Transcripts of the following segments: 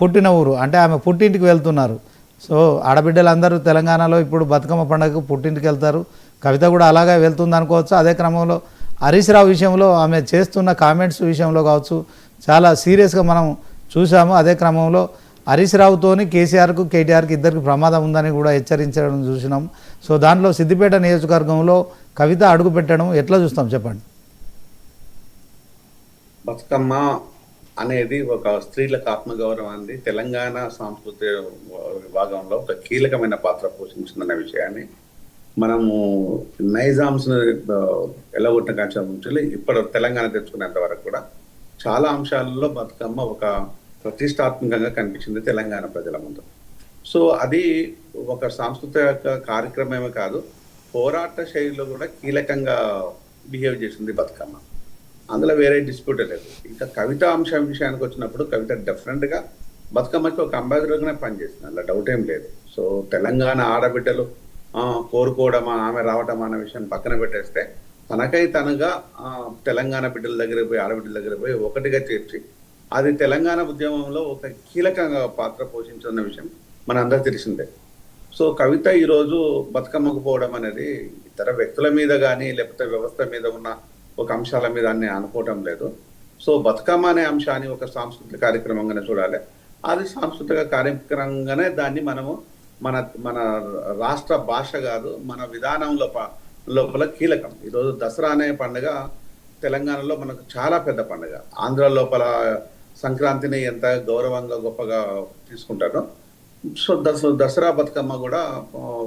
పుట్టిన ఊరు. అంటే ఆమె పుట్టింటికి వెళ్తున్నారు. సో ఆడబిడ్డలందరూ తెలంగాణలో ఇప్పుడు బతుకమ్మ పండుగకు పుట్టింటికి వెళ్తారు. కవిత కూడా అలాగే వెళ్తుంది అనుకోవచ్చు. అదే క్రమంలో హరీష్ రావు విషయంలో ఆమె చేస్తున్న కామెంట్స్ విషయంలో కావచ్చు. చాలా సీరియస్గా మనం చూసాము అదే క్రమంలో హరీష్ రావుతోని కేసీఆర్కు కేటీఆర్కి ఇద్దరికి ప్రమాదం ఉందని కూడా హెచ్చరించడం చూసినాం. సో దాంట్లో సిద్దిపేట నియోజకవర్గంలో కవిత అడుగు పెట్టడం ఎట్లా చూస్తాం చెప్పండి? బతుకమ్మ అనేది ఒక స్త్రీలకు ఆత్మగౌరవం ఆత్మగౌరవాన్ని తెలంగాణ సాంస్కృతిక విభాగంలో ఒక కీలకమైన పాత్ర పోషించిందన్న విషయాన్ని మనము నైజామ్స్ ఎలా కాంక్ష నుంచి ఇప్పుడు తెలంగాణ తెచ్చుకునేంత వరకు కూడా చాలా అంశాలలో బతుకమ్మ ఒక ప్రతిష్టాత్మకంగా కనిపించింది తెలంగాణ ప్రజల ముందు. సో అది ఒక సాంస్కృతిక కార్యక్రమమే కాదు పోరాట శైలిలో కూడా కీలకంగా బిహేవ్ చేసింది బతుకమ్మ. అందులో వేరే డిస్ప్యూట్ లేదు. ఇంకా కవిత అంశం విషయానికి వచ్చినప్పుడు కవిత డిఫరెంట్గా బతుకమ్మకి ఒక అంబాసిడర్గానే పనిచేసింది. అందులో డౌట్ ఏం లేదు. సో తెలంగాణ ఆడబిడ్డలు కోరుకోవడమా కోరుకోవడం ఆమె రావడం అన్న విషయం పక్కన పెట్టేస్తే తనకై తనగా తెలంగాణ బిడ్డల దగ్గర పోయి ఆడబిడ్డల దగ్గర పోయి ఒకటిగా చేర్చి అది తెలంగాణ ఉద్యమంలో ఒక కీలకంగా పాత్ర పోషించున్న విషయం మన అందరికి తెలిసిందే. సో కవిత ఈరోజు బతుకమ్మకు పోవడం అనేది ఇతర వ్యక్తుల మీద కానీ లేకపోతే వ్యవస్థ మీద ఉన్న ఒక అంశాల మీద అన్ని అనుకోవటం లేదు. సో బతుకమ్మ అనే అంశాన్ని ఒక సాంస్కృతిక కార్యక్రమంగానే చూడాలి. అది సాంస్కృతిక కార్యక్రమంగానే దాన్ని మనము మన మన రాష్ట్ర భాష కాదు మన విధానంలో ప- లోపల కీలకం. ఈరోజు దసరా అనే పండుగ తెలంగాణలో మనకు చాలా పెద్ద పండుగ. ఆంధ్ర లోపల సంక్రాంతిని ఎంత గౌరవంగా గొప్పగా తీసుకుంటారో. సో దస దసరా బతుకమ్మ కూడా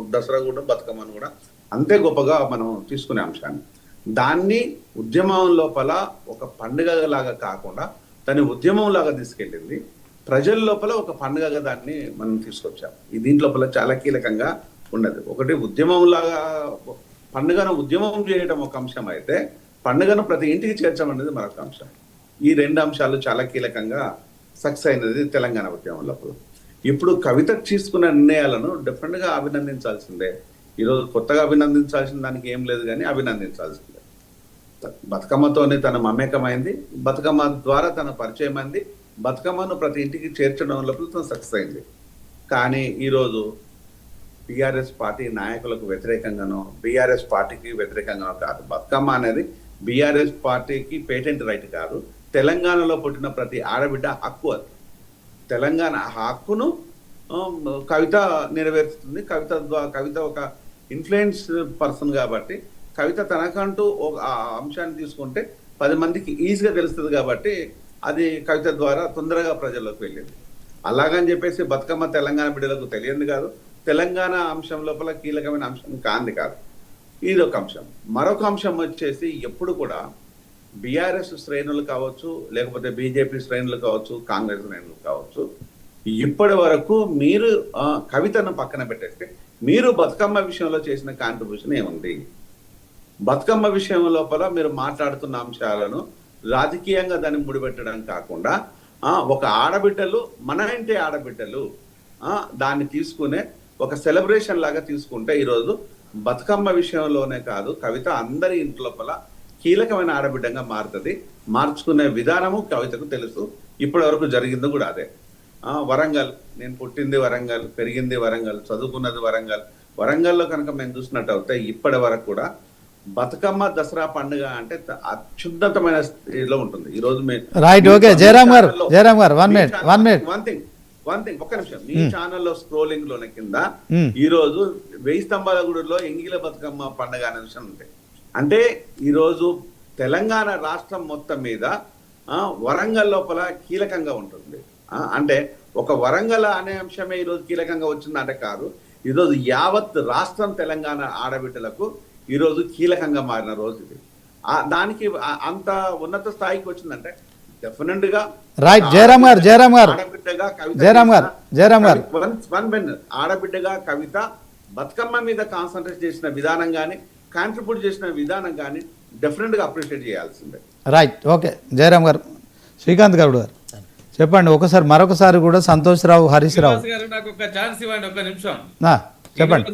దసరా కూడా బతుకమ్మను కూడా అంతే గొప్పగా మనం తీసుకునే అంశాన్ని. దాన్ని ఉద్యమం లోపల ఒక పండుగ లాగా కాకుండా దాన్ని ఉద్యమం లాగా తీసుకెళ్ళింది. ప్రజల లోపల ఒక పండుగగా దాన్ని మనం తీసుకొచ్చాం. ఈ దీంట్లోపల చాలా కీలకంగా ఉన్నది. ఒకటి ఉద్యమం లాగా పండుగను ఉద్యమం చేయడం ఒక అంశం అయితే పండుగను ప్రతి ఇంటికి చేర్చడం అనేది మరొక అంశం. ఈ రెండు అంశాలు చాలా కీలకంగా సక్సెస్ అయినది తెలంగాణ ఉద్యమం లోపల. ఇప్పుడు కవిత తీసుకున్న నిర్ణయాలను డిఫరెంట్గా అభినందించాల్సిందే. ఈరోజు కొత్తగా అభినందించాల్సిన దానికి ఏం లేదు కానీ అభినందించాల్సిందే. బతుకమ్మతోనే తన మమేకమైంది బతుకమ్మ ద్వారా తన పరిచయం అయింది బతుకమ్మను ప్రతి ఇంటికి చేర్చడం లోపల తను సక్సెస్ అయింది. కానీ ఈరోజు బీఆర్ఎస్ పార్టీ నాయకులకు వ్యతిరేకంగానో బీఆర్ఎస్ పార్టీకి వ్యతిరేకంగానో కాదు. బతుకమ్మ అనేది బీఆర్ఎస్ పార్టీకి పేటెంట్ రైట్ కాదు. తెలంగాణలో పుట్టిన ప్రతి ఆడబిడ్డ హక్కు అది. తెలంగాణ హక్కును కవిత నెరవేరుస్తుంది కవిత ద్వారా కవిత ఒక ఇన్ఫ్లుయెన్స్ పర్సన్ కాబట్టి కవిత తనకంటూ ఒక ఆ అంశాన్ని తీసుకుంటే పది మందికి ఈజీగా తెలుస్తుంది కాబట్టి అది కవిత ద్వారా తొందరగా ప్రజల్లోకి వెళ్ళింది. అలాగని చెప్పేసి బతుకమ్మ తెలంగాణ బిడ్డలకు తెలియంది కాదు. తెలంగాణ అంశం లోపల కీలకమైన అంశం కాంది కాదు. ఇది ఒక అంశం. మరొక అంశం వచ్చేసి ఎప్పుడు కూడా బీఆర్ఎస్ శ్రేణులు కావచ్చు లేకపోతే బీజేపీ శ్రేణులు కావచ్చు కాంగ్రెస్ శ్రేణులు కావచ్చు ఇప్పటి వరకు మీరు కవితను పక్కన పెట్టేస్తే మీరు బతుకమ్మ విషయంలో చేసిన కాంట్రిబ్యూషన్ ఏముంది? బతుకమ్మ విషయం లోపల మీరు మాట్లాడుతున్న అంశాలను రాజకీయంగా దాన్ని ముడిపెట్టడం కాకుండా ఒక ఆడబిడ్డలు మన ఇంటి ఆడబిడ్డలు దాన్ని తీసుకునే ఒక సెలబ్రేషన్ లాగా తీసుకుంటే ఈరోజు బతుకమ్మ విషయంలోనే కాదు కవిత అందరి ఇంటి లోపల కీలకమైన ఆడబిడ్డంగా మారుతుంది. మార్చుకునే విధానము కవితకు తెలుసు. ఇప్పటి వరకు జరిగింది కూడా అదే. వరంగల్. నేను పుట్టింది వరంగల్ పెరిగింది వరంగల్ చదువుకున్నది వరంగల్. వరంగల్లో కనుక మేము చూసినట్టు అయితే ఇప్పటి వరకు కూడా బతుకమ్మ దసరా పండుగ అంటే అత్యున్నతమైన స్థితిలో ఉంటుంది. ఈ రోజు Jayaram garu, Jayaram garu, minute. One thing one thing ఒక్క నిమిషం. మీ ఛానల్లో స్క్రోలింగ్లోనే కింద Hmm. ఈ రోజు వెయ్యి స్తంభాల గుడిలో ఎంగిల బతుకమ్మ పండుగ అనే విషయం ఉంది. అంటే ఈ రోజు తెలంగాణ రాష్ట్రం మొత్తం మీద ఆ, వరంగల్ లోపల కీలకంగా ఉంటుంది. అంటే ఒక వరంగల్ అనే అంశమే ఈ రోజు కీలకంగా వచ్చిందంటే కాదు. ఈ రోజు యావత్ రాష్ట్రం తెలంగాణ ఆడబిడ్డలకు ఈ రోజు కీలకంగా మారిన రోజు ఇది. దానికి అంత ఉన్నత స్థాయికి వచ్చిందంటే డెఫినెట్గా Right, జయరామ్ గారు, జయరామ్ గారు. Jayaram garu, Jayaram garu. One one minute ఆడబిడ్డగా Kavitha Bathukamma మీద కాన్సన్ట్రేట్ చేసిన విధానం కానీ కాంట్రిబ్యూట్ చేసిన విధానం కానీ డెఫినెట్గా అప్రిషియేట్ చేయాల్సిందే. రైట్ ఓకే జయరామ్ గారు శ్రీకాంత్ గౌడ్ గారు చెప్పండి ఒకసారి మరొకసారి కూడా సంతోష్ రావు హరీష్ రావు. నాకు ఒక ఛాన్స్ ఇవ్వండి ఒక నిమిషం. చెప్పండి.